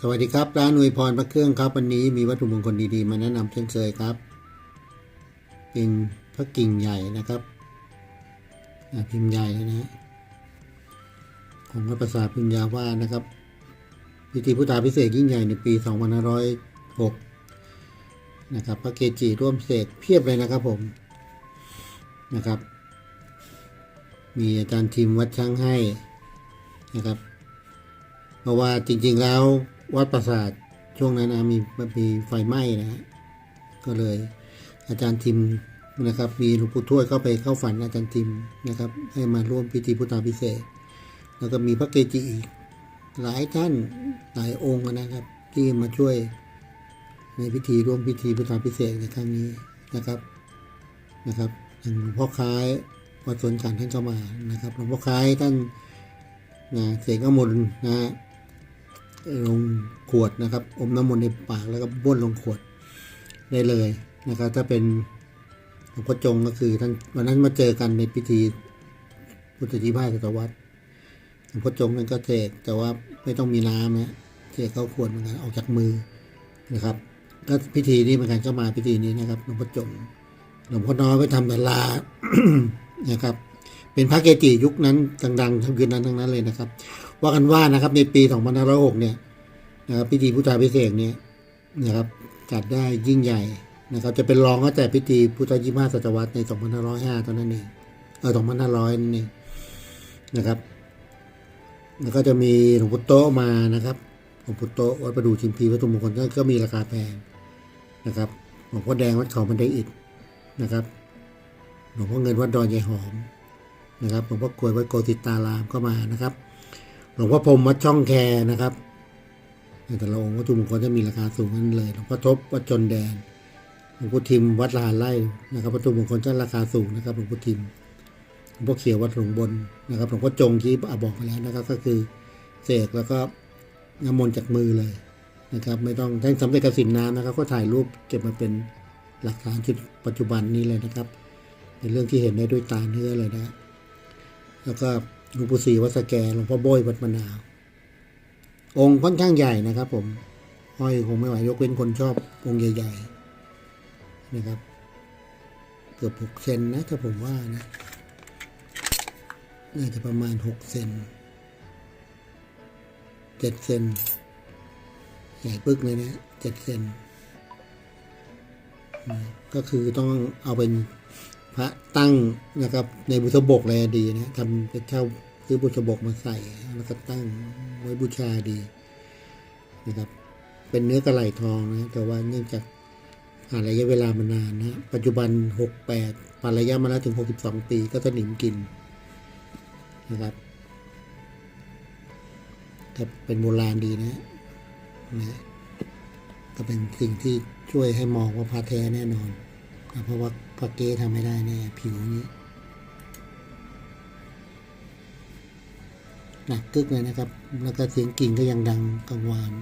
สวัสดีครับร้านอวยพรพระเครื่องครับ วันนี้มีวัตถุมงคลดีๆ มาแนะนำเช่นเคยครับกิ่งพระกิ่งใหญ่นะครับพิมพ์ใหญ่นะฮะของวัดประสาทพิญญาวานะครับ พิธีพุทธาพิเศษยิ่งใหญ่ในปี 2506 นะครับ พระเกจิร่วมเสกเพียบเลยนะครับผมนะครับ มีอาจารย์ทีมวัดช้างให้นะครับ เพราะว่าจริงๆแล้ว วัดประสาทช่วงนั้นนะมีมีไฟไหม้นะฮะก็เลยอาจารย์ทิมนะครับ มีหลวงปู่ทวดเข้าไปเข้าฝันอาจารย์ทิมนะครับ ให้มาร่วมพิธีพุทธาพิเศษ แล้วก็มีพระเกจิอีกหลายท่านหลายองค์นะครับ ที่มาช่วยในพิธีร่วมพิธีพุทธาพิเศษในครั้งนี้นะครับนะครับอย่างหลวงพ่อคล้ายวัดสวนกันท่านก็มานะครับหลวงพ่อคล้ายท่านนะเสกน้ำมนนะฮะ ลงขวดนะครับ อมน้ำมนต์ในปากแล้วก็บ้วนลงขวดได้เลยนะครับ ถ้าเป็นหลวงพ่อจงก็คือท่านวันนั้นมาเจอกันในพิธีพุทธจิพายศตวรรษหลวงพ่อจงนั้นก็เสกแต่ว่าไม่ต้องมีน้ำนะเสกเข้าขวดเหมือนกันออกจากมือนะครับ ก็พิธีนี้เหมือนกันก็มาพิธีนี้นะครับหลวงพ่อจงหลวงพ่อน้อยไปทำดารานะครับ เป็นพระเกจิยุคนั้นดังๆทั้งคืนนั้นทั้งนั้นเลยนะครับ ว่ากันว่านะครับในปี 2506เนี่ยนะครับพิธีพุทธาพิเศษกเนี่ยนะครับจัดได้ยิ่งใหญ่นะครับจะเป็นรองก็แต่พิธีพุทธยิมาศตวรรษใน 2505เท่านั้นเองเออ2500นั่นเองนะครับแล้วก็จะมีหลวงปู่โตมานะครับหลวงปู่โตวัดประดูชิมพีวัตถุมงคลก็มีราคาแพงนะครับหลวงพ่อแดงวัดเขาบันไดอิฐนะครับหลวงพ่อเงินวัดดอนยายหอมนะครับหลวงพ่อกลวยวัดโกติตารามก็มานะครับ หลวงพ่อพรมวัดช่องแคนะครับแต่ละองค์วัตถุมงคลจะมีราคาสูงนั้นเลยหลวงพ่อทบวัดจนแดนหลวงพ่อทิมวัดลานไร่นะครับวัตถุมงคลจะราคาสูงนะครับหลวงพ่อทิมหลวงพ่อเขียววัดหลวงบนนะครับหลวงพ่อจงที่อาบอกไปแล้วนะครับ ก็คือเสกแล้วก็น้ำมนต์จากมือเลยนะครับไม่ต้องท่านสำเร็จกสินน้ำนะครับ ก็ถ่ายรูปเก็บมาเป็นหลักฐานชุดปัจจุบันนี้เลยนะครับเป็นเรื่องที่เห็นได้ด้วยตาเนื้อเลยนะแล้วก็ หลวงปู่ศรีวัดสแกหลวงพ่อโบยวัดมะนาว องค์ค่อนข้างใหญ่นะครับผมห้อยคงไม่ไหวยกเว้นคนชอบองค์ใหญ่ ๆ นะครับ เกือบหกเซนนะถ้าผมว่านะ น่าจะประมาณหกเซนเจ็ดเซนใหญ่ปึกเลยนะเจ็ดเซนก็คือต้องเอาเป็น พระตั้งนะครับในบุษบกเลยดีนะทำจะเช่าซื้อบุษบกมาใส่แล้วก็ตั้งไว้บูชาดีนะครับ เป็นเนื้อกระไหลทองนะแต่ว่าเนื่องจากผ่านระยะเวลามานานนะปัจจุบันหกแปดผ่านระยะมาแล้วถึงหกสิบสองปีก็สนิมกินนะครับก็เป็นโบราณดีนะนะก็เป็นสิ่งที่ช่วยให้มองว่าพระแท้แน่นอน เพราะว่าพระเก้ทำไม่ได้แน่ผิวนี้หนักกึกเลยนะครับ แล้วก็เสียงกิ่งก็ยังดังกังวาน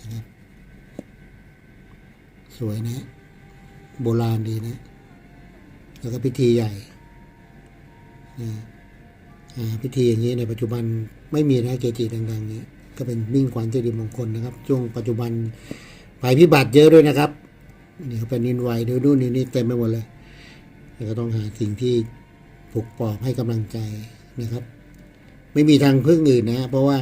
นะครับสวยนะ โบราณดีนะ แล้วก็พิธีใหญ่นะพิธีอย่างนี้ในปัจจุบันไม่มีนะเกจิดังๆนี้ ก็เป็นมิ่งขวัญเจดีย์มงคลนะครับช่วงปัจจุบันภัยพิบัติเยอะด้วยนะครับนี่เขาเป็นนินไหวเดี๋ยวนู่นนี่นี่เต็มไปหมดเลยแล้วก็ต้องหาสิ่งที่ปลุกปลอบให้กำลังใจนะครับ ไม่มีทางพึ่งอื่นนะ เพราะว่า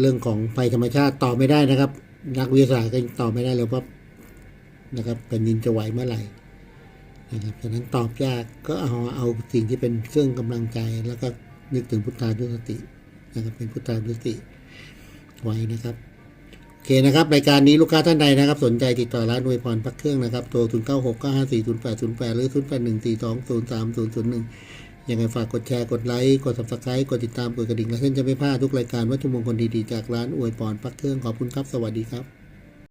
เรื่องของภัยธรรมชาติต่อไม่ได้นะครับ นักวิทยาศาสตร์ก็ยังตอไม่ได้เลยว่านะครับแผ่นดินจะไหวเมื่อไหร่นะครับฉะนั้นตอบยากก็เอาเอาสิ่งที่เป็นเครื่องกำลังใจ แล้วก็นึกถึงพุทธานุสตินะครับเป็นพุทธานุสติ ไว้นะครับโอเคนะครับรายการนี้ลูกค้าท่านใดนะครับ สนใจติดต่อร้านอวยพรพักเครื่องนะครับโทร0 9 6 9 5 4 0 8 0 8 หรือ 0 8 1 4 2 0 3 0 0 1ยังไงฝากกดแชร์กดไลค์กด subscribe กดติดตามกดกระดิ่งและเพื่อจะไม่พลาดทุกรายการวัตถุมงคลดีๆจากร้านอวยพรพักเครื่องขอบคุณครับ สวัสดีครับ